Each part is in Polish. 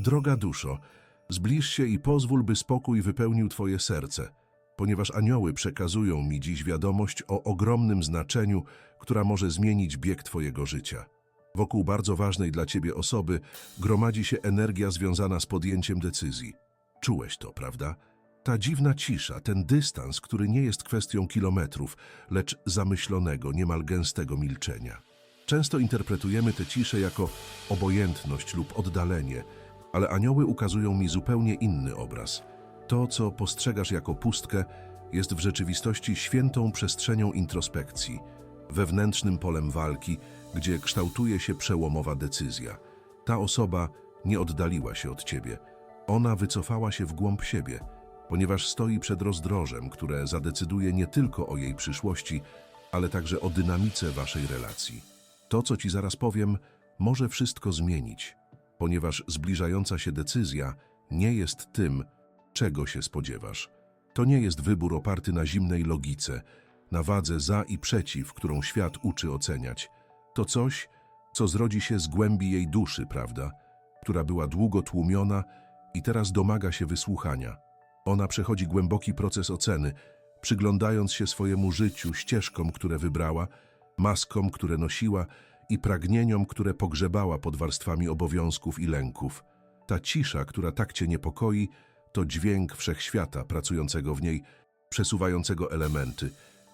Droga duszo, zbliż się i pozwól, by spokój wypełnił Twoje serce, ponieważ anioły przekazują mi dziś wiadomość o ogromnym znaczeniu, która może zmienić bieg Twojego życia. Wokół bardzo ważnej dla Ciebie osoby gromadzi się energia związana z podjęciem decyzji. Czułeś to, prawda? Ta dziwna cisza, ten dystans, który nie jest kwestią kilometrów, lecz zamyślonego, niemal gęstego milczenia. Często interpretujemy tę ciszę jako obojętność lub oddalenie, ale anioły ukazują mi zupełnie inny obraz. To, co postrzegasz jako pustkę, jest w rzeczywistości świętą przestrzenią introspekcji, wewnętrznym polem walki, gdzie kształtuje się przełomowa decyzja. Ta osoba nie oddaliła się od ciebie. Ona wycofała się w głąb siebie, ponieważ stoi przed rozdrożem, które zadecyduje nie tylko o jej przyszłości, ale także o dynamice waszej relacji. To, co ci zaraz powiem, może wszystko zmienić, ponieważ zbliżająca się decyzja nie jest tym, czego się spodziewasz. To nie jest wybór oparty na zimnej logice, na wadze za i przeciw, którą świat uczy oceniać. To coś, co zrodzi się z głębi jej duszy, prawda? Która była długo tłumiona i teraz domaga się wysłuchania. Ona przechodzi głęboki proces oceny, przyglądając się swojemu życiu, ścieżkom, które wybrała, maskom, które nosiła i pragnieniom, które pogrzebała pod warstwami obowiązków i lęków. Ta cisza, która tak cię niepokoi, to dźwięk wszechświata pracującego w niej, przesuwającego elementy,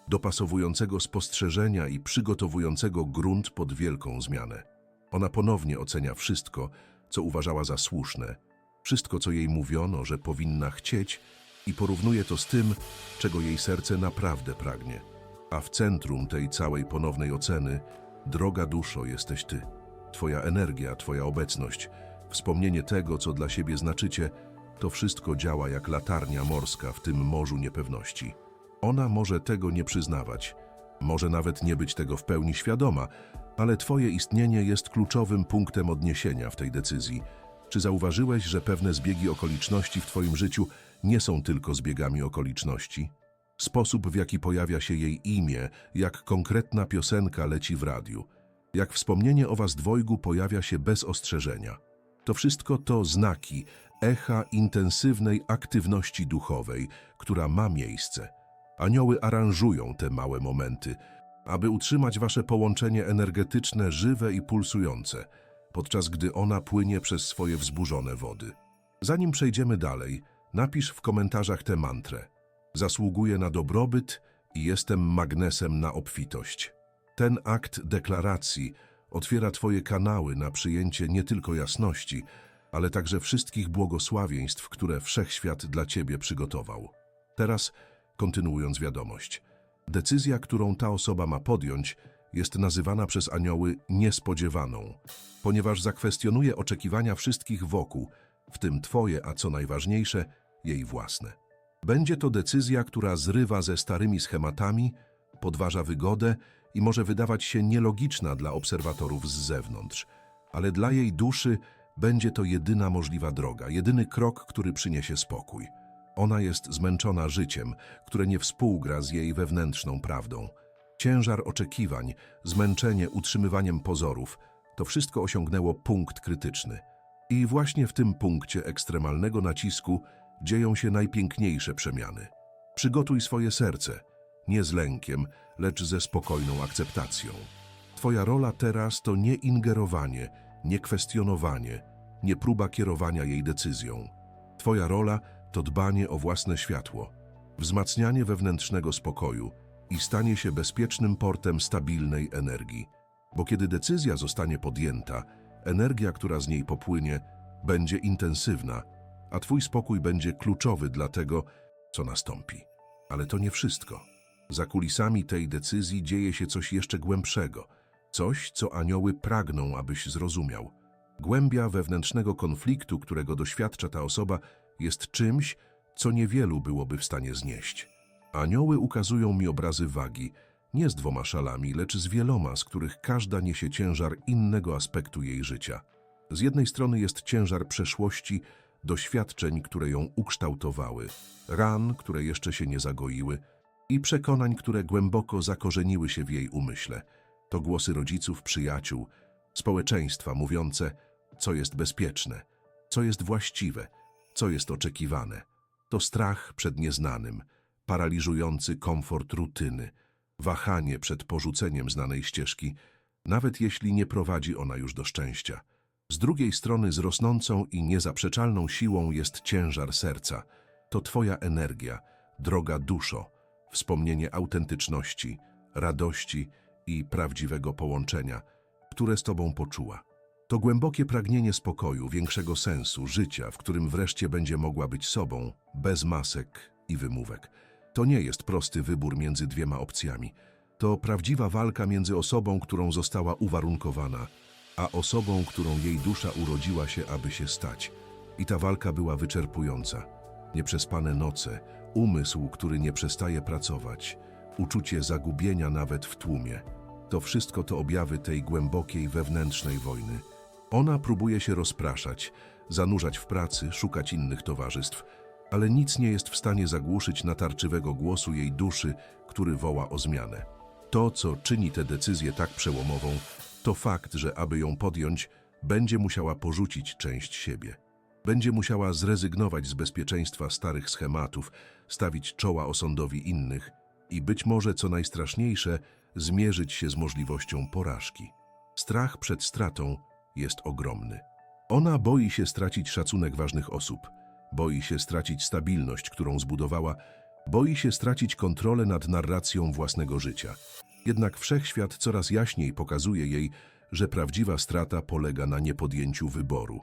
dopasowującego spostrzeżenia i przygotowującego grunt pod wielką zmianę. Ona ponownie ocenia wszystko, co uważała za słuszne, wszystko, co jej mówiono, że powinna chcieć i porównuje to z tym, czego jej serce naprawdę pragnie. A w centrum tej całej ponownej oceny, droga duszo, jesteś ty. Twoja energia, twoja obecność, wspomnienie tego, co dla siebie znaczycie, to wszystko działa jak latarnia morska w tym morzu niepewności. Ona może tego nie przyznawać, może nawet nie być tego w pełni świadoma, ale twoje istnienie jest kluczowym punktem odniesienia w tej decyzji. Czy zauważyłeś, że pewne zbiegi okoliczności w twoim życiu nie są tylko zbiegami okoliczności? Sposób, w jaki pojawia się jej imię, jak konkretna piosenka leci w radiu, jak wspomnienie o was dwojgu pojawia się bez ostrzeżenia. To wszystko to znaki, echa intensywnej aktywności duchowej, która ma miejsce. Anioły aranżują te małe momenty, aby utrzymać wasze połączenie energetyczne żywe i pulsujące, podczas gdy ona płynie przez swoje wzburzone wody. Zanim przejdziemy dalej, napisz w komentarzach tę mantrę. Zasługuję na dobrobyt i jestem magnesem na obfitość. Ten akt deklaracji otwiera Twoje kanały na przyjęcie nie tylko jasności, ale także wszystkich błogosławieństw, które Wszechświat dla Ciebie przygotował. Teraz, kontynuując wiadomość, decyzja, którą ta osoba ma podjąć, jest nazywana przez anioły niespodziewaną, ponieważ zakwestionuje oczekiwania wszystkich wokół, w tym Twoje, a co najważniejsze, jej własne. Będzie to decyzja, która zrywa ze starymi schematami, podważa wygodę i może wydawać się nielogiczna dla obserwatorów z zewnątrz, ale dla jej duszy będzie to jedyna możliwa droga, jedyny krok, który przyniesie spokój. Ona jest zmęczona życiem, które nie współgra z jej wewnętrzną prawdą. Ciężar oczekiwań, zmęczenie utrzymywaniem pozorów, to wszystko osiągnęło punkt krytyczny. I właśnie w tym punkcie ekstremalnego nacisku dzieją się najpiękniejsze przemiany. Przygotuj swoje serce, nie z lękiem, lecz ze spokojną akceptacją. Twoja rola teraz to nie ingerowanie, nie kwestionowanie, nie próba kierowania jej decyzją. Twoja rola to dbanie o własne światło, wzmacnianie wewnętrznego spokoju i stanie się bezpiecznym portem stabilnej energii. Bo kiedy decyzja zostanie podjęta, energia, która z niej popłynie, będzie intensywna, a Twój spokój będzie kluczowy dla tego, co nastąpi. Ale to nie wszystko. Za kulisami tej decyzji dzieje się coś jeszcze głębszego, coś, co anioły pragną, abyś zrozumiał. Głębia wewnętrznego konfliktu, którego doświadcza ta osoba, jest czymś, co niewielu byłoby w stanie znieść. Anioły ukazują mi obrazy wagi, nie z dwoma szalami, lecz z wieloma, z których każda niesie ciężar innego aspektu jej życia. Z jednej strony jest ciężar przeszłości, doświadczeń, które ją ukształtowały, ran, które jeszcze się nie zagoiły i przekonań, które głęboko zakorzeniły się w jej umyśle. To głosy rodziców, przyjaciół, społeczeństwa mówiące, co jest bezpieczne, co jest właściwe, co jest oczekiwane. To strach przed nieznanym, paraliżujący komfort rutyny, wahanie przed porzuceniem znanej ścieżki, nawet jeśli nie prowadzi ona już do szczęścia. Z drugiej strony z rosnącą i niezaprzeczalną siłą jest ciężar serca. To Twoja energia, droga duszo, wspomnienie autentyczności, radości i prawdziwego połączenia, które z Tobą poczuła. To głębokie pragnienie spokoju, większego sensu, życia, w którym wreszcie będzie mogła być sobą, bez masek i wymówek. To nie jest prosty wybór między dwiema opcjami. To prawdziwa walka między osobą, którą została uwarunkowana, a osobą, którą jej dusza urodziła się, aby się stać. I ta walka była wyczerpująca. Nieprzespane noce, umysł, który nie przestaje pracować, uczucie zagubienia nawet w tłumie. To wszystko to objawy tej głębokiej wewnętrznej wojny. Ona próbuje się rozpraszać, zanurzać w pracy, szukać innych towarzystw, ale nic nie jest w stanie zagłuszyć natarczywego głosu jej duszy, który woła o zmianę. To, co czyni tę decyzję tak przełomową, to fakt, że aby ją podjąć, będzie musiała porzucić część siebie. Będzie musiała zrezygnować z bezpieczeństwa starych schematów, stawić czoła osądowi innych i być może, co najstraszniejsze, zmierzyć się z możliwością porażki. Strach przed stratą jest ogromny. Ona boi się stracić szacunek ważnych osób, boi się stracić stabilność, którą zbudowała, boi się stracić kontrolę nad narracją własnego życia. Jednak wszechświat coraz jaśniej pokazuje jej, że prawdziwa strata polega na niepodjęciu wyboru,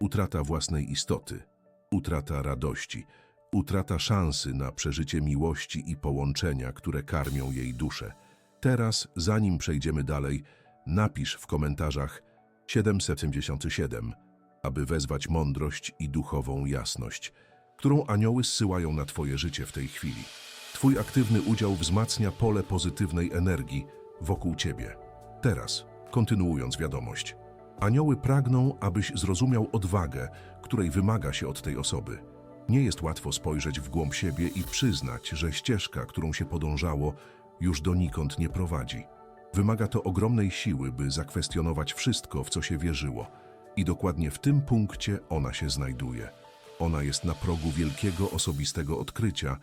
utrata własnej istoty, utrata radości, utrata szansy na przeżycie miłości i połączenia, które karmią jej duszę. Teraz, zanim przejdziemy dalej, napisz w komentarzach 777, aby wezwać mądrość i duchową jasność, którą anioły zsyłają na Twoje życie w tej chwili. Twój aktywny udział wzmacnia pole pozytywnej energii wokół Ciebie. Teraz, kontynuując wiadomość, anioły pragną, abyś zrozumiał odwagę, której wymaga się od tej osoby. Nie jest łatwo spojrzeć w głąb siebie i przyznać, że ścieżka, którą się podążało, już donikąd nie prowadzi. Wymaga to ogromnej siły, by zakwestionować wszystko, w co się wierzyło. I dokładnie w tym punkcie ona się znajduje. Ona jest na progu wielkiego osobistego odkrycia,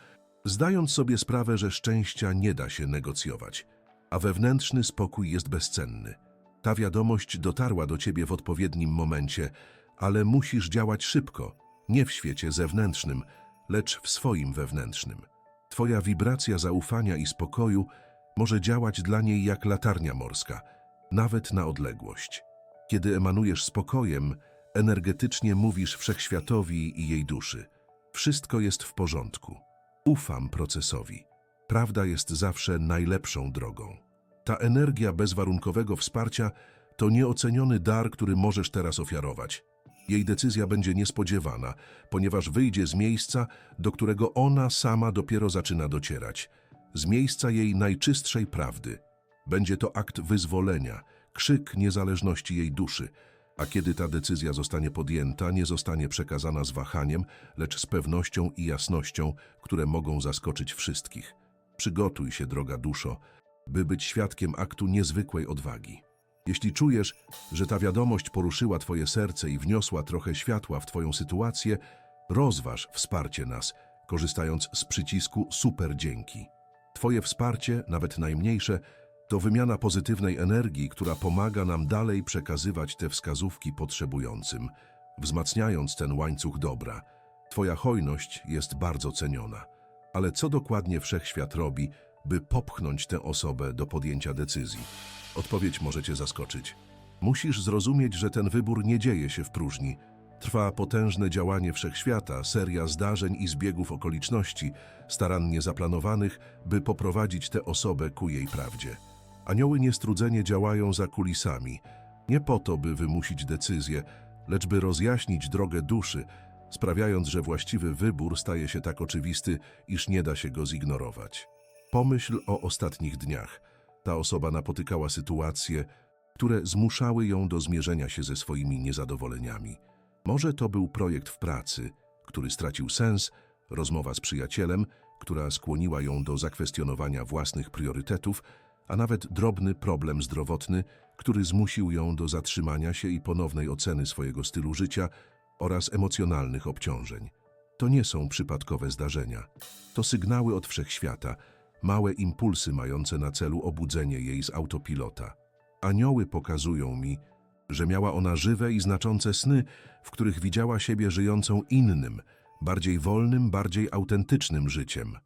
zdając sobie sprawę, że szczęścia nie da się negocjować, a wewnętrzny spokój jest bezcenny. Ta wiadomość dotarła do ciebie w odpowiednim momencie, ale musisz działać szybko, nie w świecie zewnętrznym, lecz w swoim wewnętrznym. Twoja wibracja zaufania i spokoju może działać dla niej jak latarnia morska, nawet na odległość. Kiedy emanujesz spokojem, energetycznie mówisz wszechświatowi i jej duszy. Wszystko jest w porządku. Ufam procesowi. Prawda jest zawsze najlepszą drogą. Ta energia bezwarunkowego wsparcia to nieoceniony dar, który możesz teraz ofiarować. Jej decyzja będzie niespodziewana, ponieważ wyjdzie z miejsca, do którego ona sama dopiero zaczyna docierać. Z miejsca jej najczystszej prawdy. Będzie to akt wyzwolenia, krzyk niezależności jej duszy, a kiedy ta decyzja zostanie podjęta, nie zostanie przekazana z wahaniem, lecz z pewnością i jasnością, które mogą zaskoczyć wszystkich. Przygotuj się, droga duszo, by być świadkiem aktu niezwykłej odwagi. Jeśli czujesz, że ta wiadomość poruszyła Twoje serce i wniosła trochę światła w Twoją sytuację, rozważ wsparcie nas, korzystając z przycisku Super Dzięki. Twoje wsparcie, nawet najmniejsze, to wymiana pozytywnej energii, która pomaga nam dalej przekazywać te wskazówki potrzebującym, wzmacniając ten łańcuch dobra. Twoja hojność jest bardzo ceniona. Ale co dokładnie wszechświat robi, by popchnąć tę osobę do podjęcia decyzji? Odpowiedź może Cię zaskoczyć. Musisz zrozumieć, że ten wybór nie dzieje się w próżni. Trwa potężne działanie wszechświata, seria zdarzeń i zbiegów okoliczności, starannie zaplanowanych, by poprowadzić tę osobę ku jej prawdzie. Anioły niestrudzenie działają za kulisami, nie po to, by wymusić decyzję, lecz by rozjaśnić drogę duszy, sprawiając, że właściwy wybór staje się tak oczywisty, iż nie da się go zignorować. Pomyśl o ostatnich dniach. Ta osoba napotykała sytuacje, które zmuszały ją do zmierzenia się ze swoimi niezadowoleniami. Może to był projekt w pracy, który stracił sens, rozmowa z przyjacielem, która skłoniła ją do zakwestionowania własnych priorytetów, a nawet drobny problem zdrowotny, który zmusił ją do zatrzymania się i ponownej oceny swojego stylu życia oraz emocjonalnych obciążeń. To nie są przypadkowe zdarzenia. To sygnały od wszechświata, małe impulsy mające na celu obudzenie jej z autopilota. Anioły pokazują mi, że miała ona żywe i znaczące sny, w których widziała siebie żyjącą innym, bardziej wolnym, bardziej autentycznym życiem.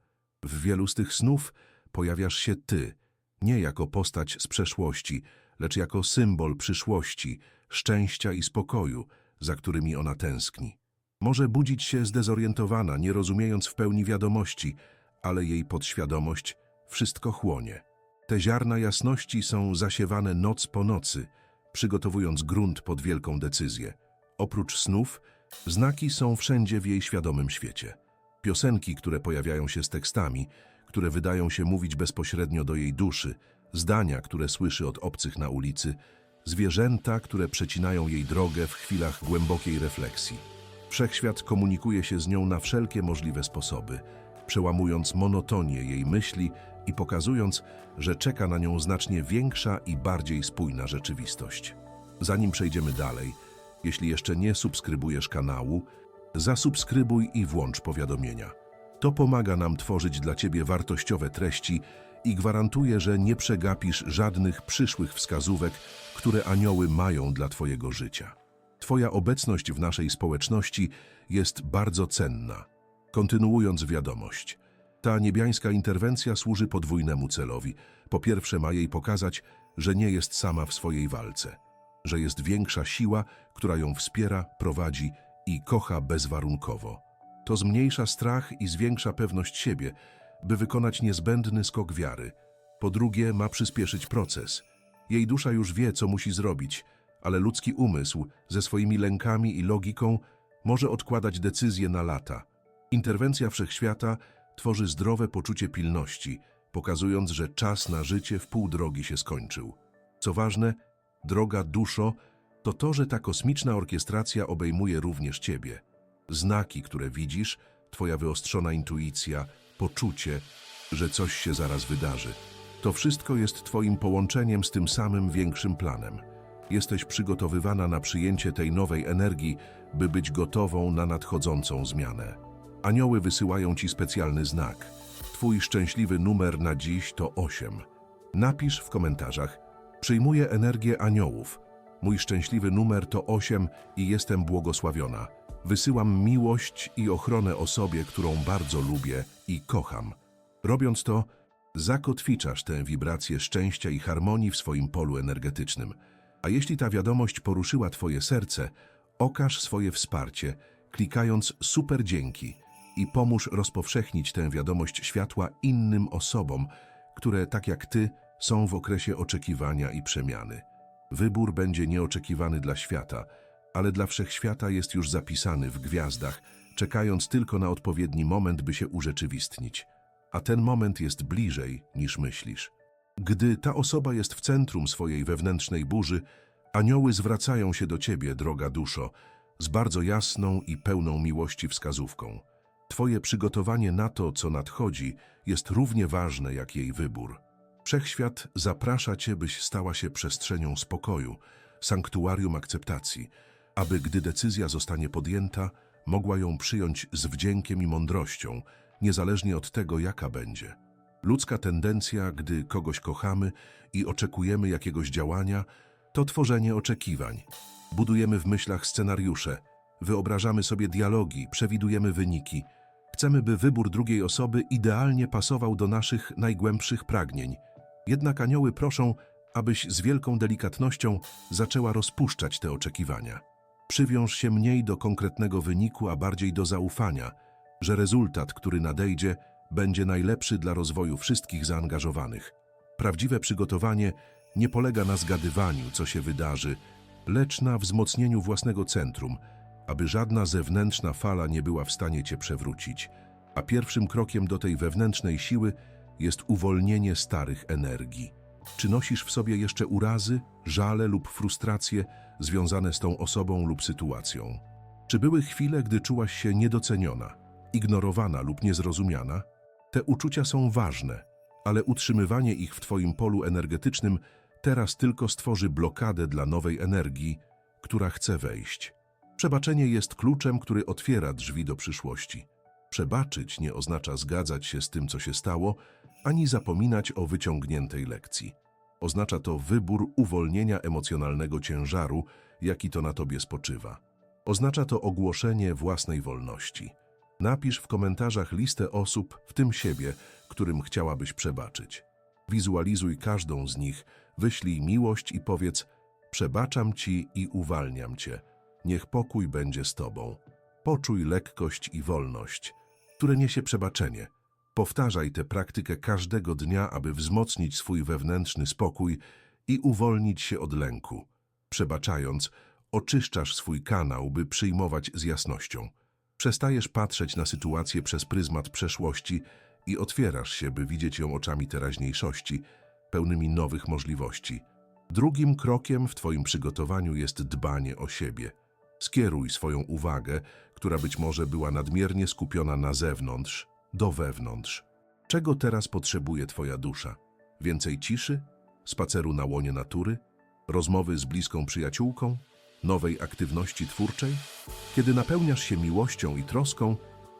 W wielu z tych snów pojawiasz się ty, nie jako postać z przeszłości, lecz jako symbol przyszłości, szczęścia i spokoju, za którymi ona tęskni. Może budzić się zdezorientowana, nie rozumiejąc w pełni wiadomości, ale jej podświadomość wszystko chłonie. Te ziarna jasności są zasiewane noc po nocy, przygotowując grunt pod wielką decyzję. Oprócz snów, znaki są wszędzie w jej świadomym świecie. Piosenki, które pojawiają się z tekstami, które wydają się mówić bezpośrednio do jej duszy, zdania, które słyszy od obcych na ulicy, zwierzęta, które przecinają jej drogę w chwilach głębokiej refleksji. Wszechświat komunikuje się z nią na wszelkie możliwe sposoby, przełamując monotonię jej myśli i pokazując, że czeka na nią znacznie większa i bardziej spójna rzeczywistość. Zanim przejdziemy dalej, jeśli jeszcze nie subskrybujesz kanału, zasubskrybuj i włącz powiadomienia. To pomaga nam tworzyć dla Ciebie wartościowe treści i gwarantuje, że nie przegapisz żadnych przyszłych wskazówek, które anioły mają dla Twojego życia. Twoja obecność w naszej społeczności jest bardzo cenna. Kontynuując wiadomość, ta niebiańska interwencja służy podwójnemu celowi. Po pierwsze ma jej pokazać, że nie jest sama w swojej walce, że jest większa siła, która ją wspiera, prowadzi i kocha bezwarunkowo. To zmniejsza strach i zwiększa pewność siebie, by wykonać niezbędny skok wiary. Po drugie ma przyspieszyć proces. Jej dusza już wie, co musi zrobić, ale ludzki umysł ze swoimi lękami i logiką może odkładać decyzje na lata. Interwencja wszechświata tworzy zdrowe poczucie pilności, pokazując, że czas na życie w pół drogi się skończył. Co ważne, droga duszo, to to, że ta kosmiczna orkiestracja obejmuje również Ciebie. Znaki, które widzisz, Twoja wyostrzona intuicja, poczucie, że coś się zaraz wydarzy. To wszystko jest Twoim połączeniem z tym samym większym planem. Jesteś przygotowywana na przyjęcie tej nowej energii, by być gotową na nadchodzącą zmianę. Anioły wysyłają Ci specjalny znak. Twój szczęśliwy numer na dziś to 8. Napisz w komentarzach: Przyjmuję energię aniołów. Mój szczęśliwy numer to 8 i jestem błogosławiona. Wysyłam miłość i ochronę osobie, którą bardzo lubię i kocham. Robiąc to, zakotwiczasz tę wibrację szczęścia i harmonii w swoim polu energetycznym. A jeśli ta wiadomość poruszyła Twoje serce, okaż swoje wsparcie, klikając super dzięki i pomóż rozpowszechnić tę wiadomość światła innym osobom, które, tak jak Ty, są w okresie oczekiwania i przemiany. Wybór będzie nieoczekiwany dla świata, ale dla wszechświata jest już zapisany w gwiazdach, czekając tylko na odpowiedni moment, by się urzeczywistnić. A ten moment jest bliżej niż myślisz. Gdy ta osoba jest w centrum swojej wewnętrznej burzy, anioły zwracają się do ciebie, droga duszo, z bardzo jasną i pełną miłości wskazówką. Twoje przygotowanie na to, co nadchodzi, jest równie ważne jak jej wybór. Wszechświat zaprasza cię, byś stała się przestrzenią spokoju, sanktuarium akceptacji, aby gdy decyzja zostanie podjęta, mogła ją przyjąć z wdziękiem i mądrością, niezależnie od tego, jaka będzie. Ludzka tendencja, gdy kogoś kochamy i oczekujemy jakiegoś działania, to tworzenie oczekiwań. Budujemy w myślach scenariusze, wyobrażamy sobie dialogi, przewidujemy wyniki. Chcemy, by wybór drugiej osoby idealnie pasował do naszych najgłębszych pragnień. Jednak anioły proszą, abyś z wielką delikatnością zaczęła rozpuszczać te oczekiwania. Przywiąż się mniej do konkretnego wyniku, a bardziej do zaufania, że rezultat, który nadejdzie, będzie najlepszy dla rozwoju wszystkich zaangażowanych. Prawdziwe przygotowanie nie polega na zgadywaniu, co się wydarzy, lecz na wzmocnieniu własnego centrum, aby żadna zewnętrzna fala nie była w stanie cię przewrócić. A pierwszym krokiem do tej wewnętrznej siły jest uwolnienie starych energii. Czy nosisz w sobie jeszcze urazy, żale lub frustracje związane z tą osobą lub sytuacją? Czy były chwile, gdy czułaś się niedoceniona, ignorowana lub niezrozumiana? Te uczucia są ważne, ale utrzymywanie ich w Twoim polu energetycznym teraz tylko stworzy blokadę dla nowej energii, która chce wejść. Przebaczenie jest kluczem, który otwiera drzwi do przyszłości. Przebaczyć nie oznacza zgadzać się z tym, co się stało, ani zapominać o wyciągniętej lekcji. Oznacza to wybór uwolnienia emocjonalnego ciężaru, jaki to na tobie spoczywa. Oznacza to ogłoszenie własnej wolności. Napisz w komentarzach listę osób, w tym siebie, którym chciałabyś przebaczyć. Wizualizuj każdą z nich, wyślij miłość i powiedz: Przebaczam ci i uwalniam cię. Niech pokój będzie z tobą. Poczuj lekkość i wolność, które niesie przebaczenie. Powtarzaj tę praktykę każdego dnia, aby wzmocnić swój wewnętrzny spokój i uwolnić się od lęku. Przebaczając, oczyszczasz swój kanał, by przyjmować z jasnością. Przestajesz patrzeć na sytuację przez pryzmat przeszłości i otwierasz się, by widzieć ją oczami teraźniejszości, pełnymi nowych możliwości. Drugim krokiem w Twoim przygotowaniu jest dbanie o siebie. Skieruj swoją uwagę, która być może była nadmiernie skupiona na zewnątrz, do wewnątrz. Czego teraz potrzebuje Twoja dusza? Więcej ciszy? Spaceru na łonie natury? Rozmowy z bliską przyjaciółką? Nowej aktywności twórczej? Kiedy napełniasz się miłością i troską,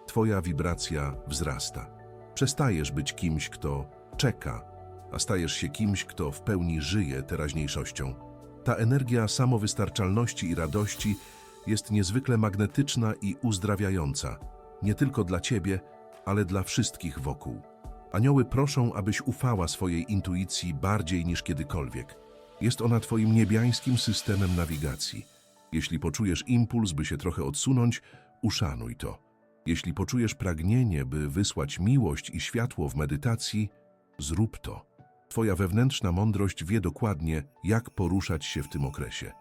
Twoja wibracja wzrasta. Przestajesz być kimś, kto czeka, a stajesz się kimś, kto w pełni żyje teraźniejszością. Ta energia samowystarczalności i radości jest niezwykle magnetyczna i uzdrawiająca, nie tylko dla Ciebie, ale dla wszystkich wokół. Anioły proszą, abyś ufała swojej intuicji bardziej niż kiedykolwiek. Jest ona Twoim niebiańskim systemem nawigacji. Jeśli poczujesz impuls, by się trochę odsunąć, uszanuj to. Jeśli poczujesz pragnienie, by wysłać miłość i światło w medytacji, zrób to. Twoja wewnętrzna mądrość wie dokładnie, jak poruszać się w tym okresie.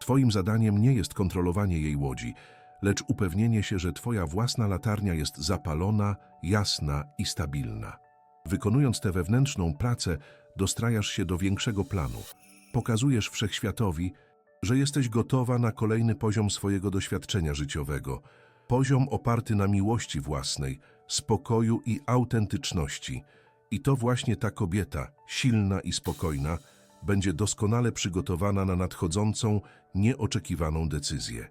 Twoim zadaniem nie jest kontrolowanie jej łodzi, lecz upewnienie się, że Twoja własna latarnia jest zapalona, jasna i stabilna. Wykonując tę wewnętrzną pracę, dostrajasz się do większego planu. Pokazujesz wszechświatowi, że jesteś gotowa na kolejny poziom swojego doświadczenia życiowego. Poziom oparty na miłości własnej, spokoju i autentyczności. I to właśnie ta kobieta, silna i spokojna, będzie doskonale przygotowana na nadchodzącą, nieoczekiwaną decyzję.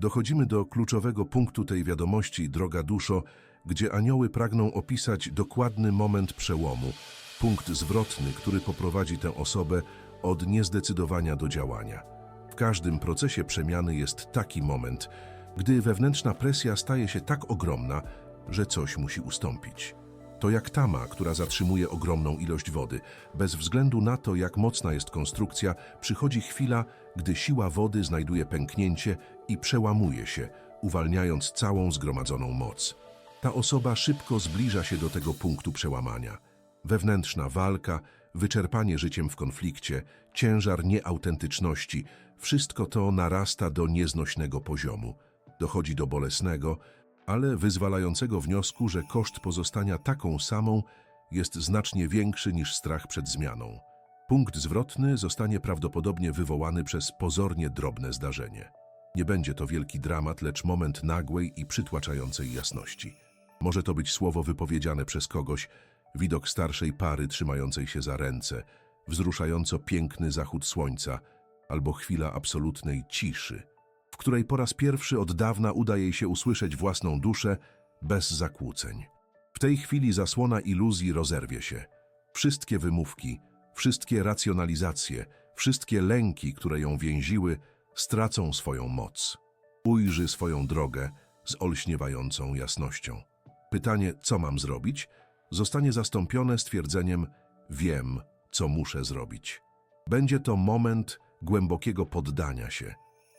Dochodzimy do kluczowego punktu tej wiadomości, droga duszo, gdzie anioły pragną opisać dokładny moment przełomu, punkt zwrotny, który poprowadzi tę osobę od niezdecydowania do działania. W każdym procesie przemiany jest taki moment, gdy wewnętrzna presja staje się tak ogromna, że coś musi ustąpić. To jak tama, która zatrzymuje ogromną ilość wody. Bez względu na to, jak mocna jest konstrukcja, przychodzi chwila, gdy siła wody znajduje pęknięcie i przełamuje się, uwalniając całą zgromadzoną moc. Ta osoba szybko zbliża się do tego punktu przełamania. Wewnętrzna walka, wyczerpanie życiem w konflikcie, ciężar nieautentyczności wszystko to narasta do nieznośnego poziomu. Dochodzi do bolesnego, ale wyzwalającego wniosku, że koszt pozostania taką samą jest znacznie większy niż strach przed zmianą. Punkt zwrotny zostanie prawdopodobnie wywołany przez pozornie drobne zdarzenie. Nie będzie to wielki dramat, lecz moment nagłej i przytłaczającej jasności. Może to być słowo wypowiedziane przez kogoś, widok starszej pary trzymającej się za ręce, wzruszająco piękny zachód słońca albo chwila absolutnej ciszy, w której po raz pierwszy od dawna uda jej się usłyszeć własną duszę bez zakłóceń. W tej chwili zasłona iluzji rozerwie się. Wszystkie wymówki, wszystkie racjonalizacje, wszystkie lęki, które ją więziły, stracą swoją moc. Ujrzy swoją drogę z olśniewającą jasnością. Pytanie, co mam zrobić, zostanie zastąpione stwierdzeniem wiem, co muszę zrobić. Będzie to moment głębokiego poddania się.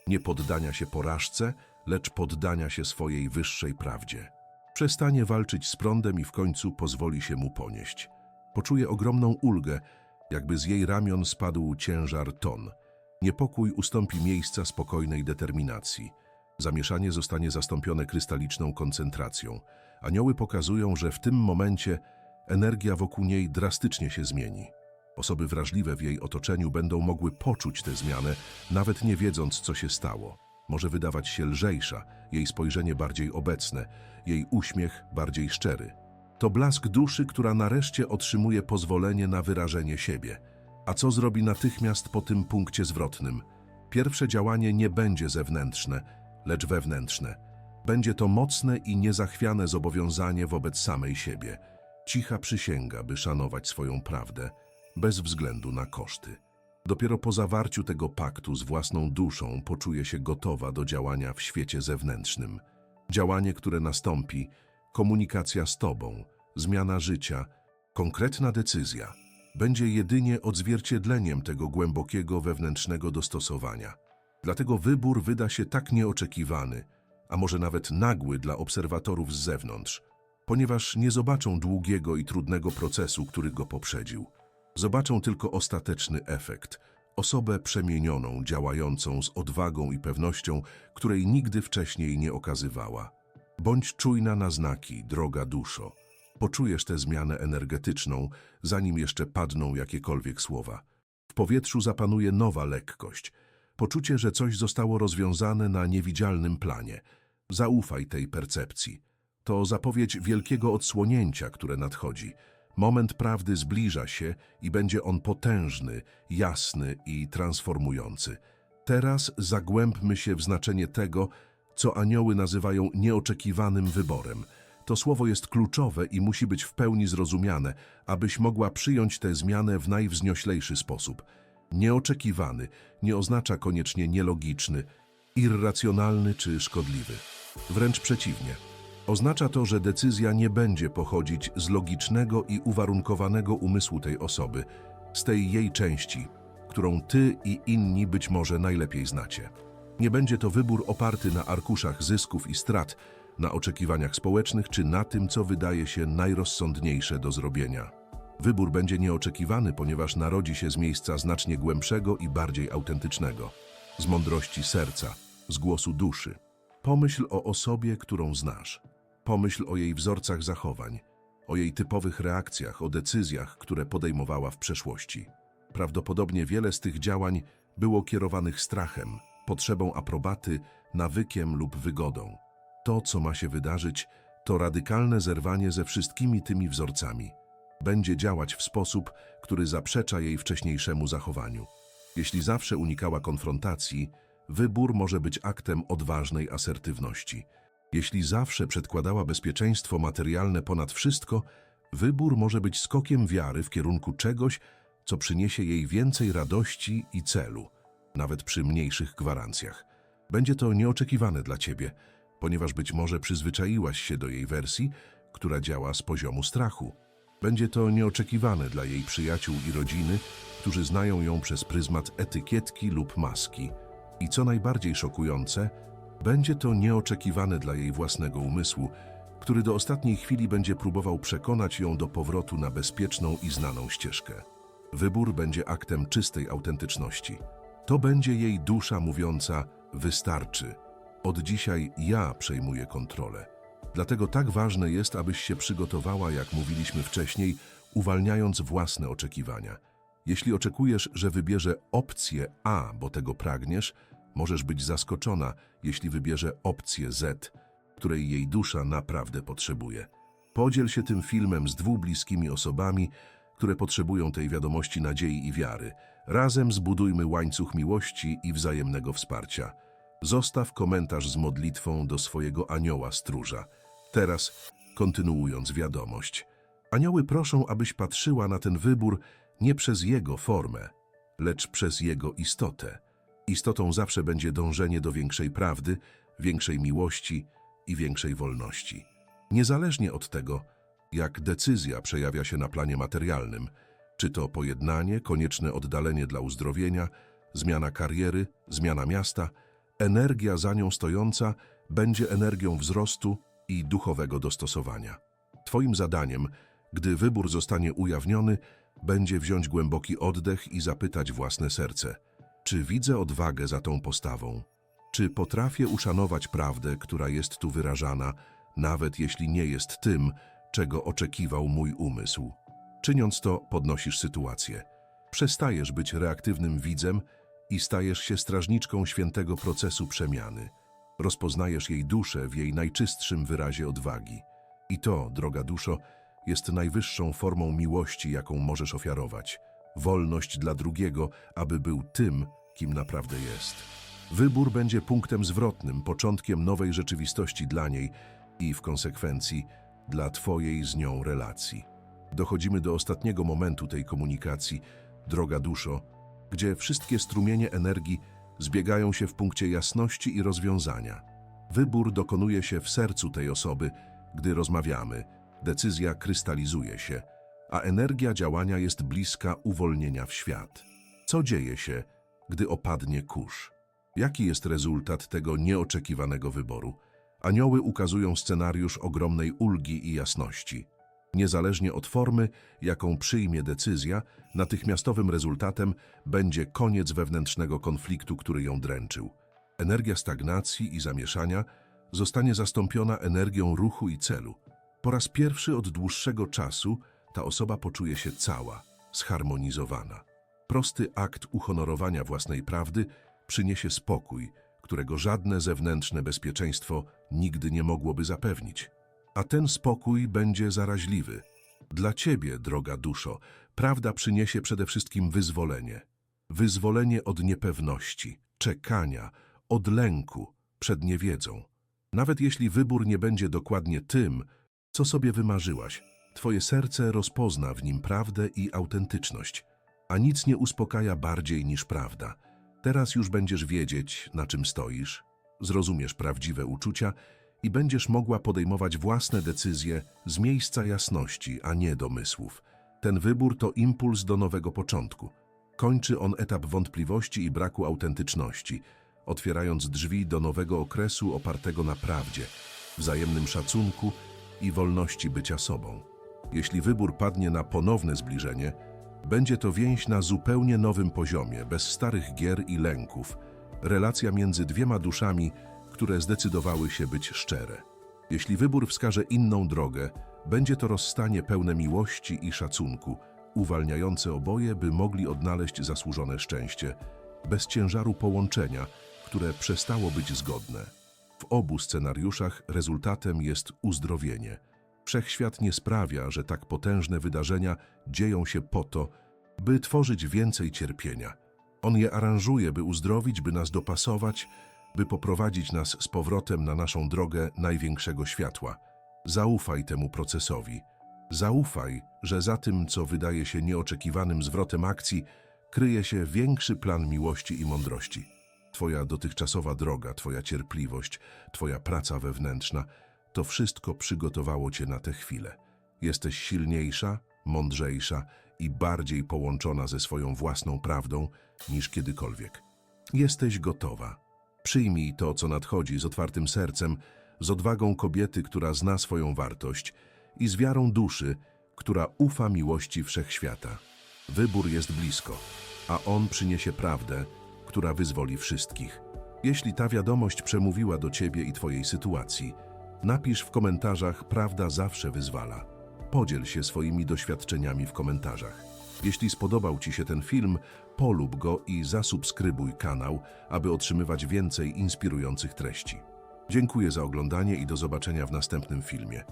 Nie poddania się porażce, lecz poddania się swojej wyższej prawdzie. Przestanie walczyć z prądem i w końcu pozwoli się mu ponieść. Poczuje ogromną ulgę, jakby z jej ramion spadł ciężar ton. Niepokój ustąpi miejsca spokojnej determinacji. Zamieszanie zostanie zastąpione krystaliczną koncentracją. Anioły pokazują, że w tym momencie energia wokół niej drastycznie się zmieni. Osoby wrażliwe w jej otoczeniu będą mogły poczuć tę zmianę, nawet nie wiedząc, co się stało. Może wydawać się lżejsza, jej spojrzenie bardziej obecne, jej uśmiech bardziej szczery. To blask duszy, która nareszcie otrzymuje pozwolenie na wyrażenie siebie. A co zrobi natychmiast po tym punkcie zwrotnym? Pierwsze działanie nie będzie zewnętrzne, lecz wewnętrzne. Będzie to mocne i niezachwiane zobowiązanie wobec samej siebie. Cicha przysięga, by szanować swoją prawdę, bez względu na koszty. Dopiero po zawarciu tego paktu z własną duszą poczuje się gotowa do działania w świecie zewnętrznym. Działanie, które nastąpi, komunikacja z Tobą, zmiana życia, konkretna decyzja, będzie jedynie odzwierciedleniem tego głębokiego wewnętrznego dostosowania. Dlatego wybór wyda się tak nieoczekiwany, a może nawet nagły dla obserwatorów z zewnątrz, ponieważ nie zobaczą długiego i trudnego procesu, który go poprzedził. Zobaczą tylko ostateczny efekt, osobę przemienioną, działającą z odwagą i pewnością, której nigdy wcześniej nie okazywała. Bądź czujna na znaki, droga duszo. Poczujesz tę zmianę energetyczną, zanim jeszcze padną jakiekolwiek słowa. W powietrzu zapanuje nowa lekkość, poczucie, że coś zostało rozwiązane na niewidzialnym planie. Zaufaj tej percepcji. To zapowiedź wielkiego odsłonięcia, które nadchodzi. Moment prawdy zbliża się i będzie on potężny, jasny i transformujący. Teraz zagłębmy się w znaczenie tego, co anioły nazywają nieoczekiwanym wyborem. To słowo jest kluczowe i musi być w pełni zrozumiane, abyś mogła przyjąć tę zmianę w najwznioślejszy sposób. Nieoczekiwany nie oznacza koniecznie nielogiczny, irracjonalny czy szkodliwy. Wręcz przeciwnie. Oznacza to, że decyzja nie będzie pochodzić z logicznego i uwarunkowanego umysłu tej osoby, z tej jej części, którą ty i inni być może najlepiej znacie. Nie będzie to wybór oparty na arkuszach zysków i strat, na oczekiwaniach społecznych czy na tym, co wydaje się najrozsądniejsze do zrobienia. Wybór będzie nieoczekiwany, ponieważ narodzi się z miejsca znacznie głębszego i bardziej autentycznego, z mądrości serca, z głosu duszy. Pomyśl o osobie, którą znasz. Pomyśl o jej wzorcach zachowań, o jej typowych reakcjach, o decyzjach, które podejmowała w przeszłości. Prawdopodobnie wiele z tych działań było kierowanych strachem, potrzebą aprobaty, nawykiem lub wygodą. To, co ma się wydarzyć, to radykalne zerwanie ze wszystkimi tymi wzorcami. Będzie działać w sposób, który zaprzecza jej wcześniejszemu zachowaniu. Jeśli zawsze unikała konfrontacji, wybór może być aktem odważnej asertywności. Jeśli zawsze przedkładała bezpieczeństwo materialne ponad wszystko, wybór może być skokiem wiary w kierunku czegoś, co przyniesie jej więcej radości i celu, nawet przy mniejszych gwarancjach. Będzie to nieoczekiwane dla ciebie, ponieważ być może przyzwyczaiłaś się do jej wersji, która działa z poziomu strachu. Będzie to nieoczekiwane dla jej przyjaciół i rodziny, którzy znają ją przez pryzmat etykietki lub maski. I co najbardziej szokujące, będzie to nieoczekiwane dla jej własnego umysłu, który do ostatniej chwili będzie próbował przekonać ją do powrotu na bezpieczną i znaną ścieżkę. Wybór będzie aktem czystej autentyczności. To będzie jej dusza mówiąca: Wystarczy. Od dzisiaj ja przejmuję kontrolę. Dlatego tak ważne jest, abyś się przygotowała, jak mówiliśmy wcześniej, uwalniając własne oczekiwania. Jeśli oczekujesz, że wybierze opcję A, bo tego pragniesz, możesz być zaskoczona, jeśli wybierze opcję Z, której jej dusza naprawdę potrzebuje. Podziel się tym filmem z dwóch bliskimi osobami, które potrzebują tej wiadomości nadziei i wiary. Razem zbudujmy łańcuch miłości i wzajemnego wsparcia. Zostaw komentarz z modlitwą do swojego anioła stróża. Teraz, kontynuując wiadomość, anioły proszą, abyś patrzyła na ten wybór nie przez jego formę, lecz przez jego istotę. Istotą zawsze będzie dążenie do większej prawdy, większej miłości i większej wolności. Niezależnie od tego, jak decyzja przejawia się na planie materialnym, czy to pojednanie, konieczne oddalenie dla uzdrowienia, zmiana kariery, zmiana miasta, energia za nią stojąca będzie energią wzrostu i duchowego dostosowania. Twoim zadaniem, gdy wybór zostanie ujawniony, będzie wziąć głęboki oddech i zapytać własne serce, czy widzę odwagę za tą postawą? Czy potrafię uszanować prawdę, która jest tu wyrażana, nawet jeśli nie jest tym, czego oczekiwał mój umysł? Czyniąc to, podnosisz sytuację. Przestajesz być reaktywnym widzem i stajesz się strażniczką świętego procesu przemiany. Rozpoznajesz jej duszę w jej najczystszym wyrazie odwagi. I to, droga duszo, jest najwyższą formą miłości, jaką możesz ofiarować. Wolność dla drugiego, aby był tym, kim naprawdę jest. Wybór będzie punktem zwrotnym, początkiem nowej rzeczywistości dla niej i w konsekwencji dla Twojej z nią relacji. Dochodzimy do ostatniego momentu tej komunikacji, droga duszo, gdzie wszystkie strumienie energii zbiegają się w punkcie jasności i rozwiązania. Wybór dokonuje się w sercu tej osoby, gdy rozmawiamy, decyzja krystalizuje się, a energia działania jest bliska uwolnienia w świat. Co dzieje się, gdy opadnie kurz? Jaki jest rezultat tego nieoczekiwanego wyboru? Anioły ukazują scenariusz ogromnej ulgi i jasności. Niezależnie od formy, jaką przyjmie decyzja, natychmiastowym rezultatem będzie koniec wewnętrznego konfliktu, który ją dręczył. Energia stagnacji i zamieszania zostanie zastąpiona energią ruchu i celu. Po raz pierwszy od dłuższego czasu ta osoba poczuje się cała, zharmonizowana. Prosty akt uhonorowania własnej prawdy przyniesie spokój, którego żadne zewnętrzne bezpieczeństwo nigdy nie mogłoby zapewnić. A ten spokój będzie zaraźliwy. Dla ciebie, droga duszo, prawda przyniesie przede wszystkim wyzwolenie. Wyzwolenie od niepewności, czekania, od lęku przed niewiedzą. Nawet jeśli wybór nie będzie dokładnie tym, co sobie wymarzyłaś, twoje serce rozpozna w nim prawdę i autentyczność. A nic nie uspokaja bardziej niż prawda. Teraz już będziesz wiedzieć, na czym stoisz, zrozumiesz prawdziwe uczucia i będziesz mogła podejmować własne decyzje z miejsca jasności, a nie domysłów. Ten wybór to impuls do nowego początku. Kończy on etap wątpliwości i braku autentyczności, otwierając drzwi do nowego okresu opartego na prawdzie, wzajemnym szacunku i wolności bycia sobą. Jeśli wybór padnie na ponowne zbliżenie, będzie to więź na zupełnie nowym poziomie, bez starych gier i lęków, relacja między dwiema duszami, które zdecydowały się być szczere. Jeśli wybór wskaże inną drogę, będzie to rozstanie pełne miłości i szacunku, uwalniające oboje, by mogli odnaleźć zasłużone szczęście, bez ciężaru połączenia, które przestało być zgodne. W obu scenariuszach rezultatem jest uzdrowienie. Wszechświat nie sprawia, że tak potężne wydarzenia dzieją się po to, by tworzyć więcej cierpienia. On je aranżuje, by uzdrowić, by nas dopasować, by poprowadzić nas z powrotem na naszą drogę największego światła. Zaufaj temu procesowi. Zaufaj, że za tym, co wydaje się nieoczekiwanym zwrotem akcji, kryje się większy plan miłości i mądrości. Twoja dotychczasowa droga, Twoja cierpliwość, Twoja praca wewnętrzna to wszystko przygotowało Cię na tę chwilę. Jesteś silniejsza, mądrzejsza i bardziej połączona ze swoją własną prawdą niż kiedykolwiek. Jesteś gotowa. Przyjmij to, co nadchodzi z otwartym sercem, z odwagą kobiety, która zna swoją wartość i z wiarą duszy, która ufa miłości wszechświata. Wybór jest blisko, a on przyniesie prawdę, która wyzwoli wszystkich. Jeśli ta wiadomość przemówiła do ciebie i twojej sytuacji, napisz w komentarzach Prawda zawsze wyzwala. Podziel się swoimi doświadczeniami w komentarzach. Jeśli spodobał Ci się ten film, polub go i zasubskrybuj kanał, aby otrzymywać więcej inspirujących treści. Dziękuję za oglądanie i do zobaczenia w następnym filmie.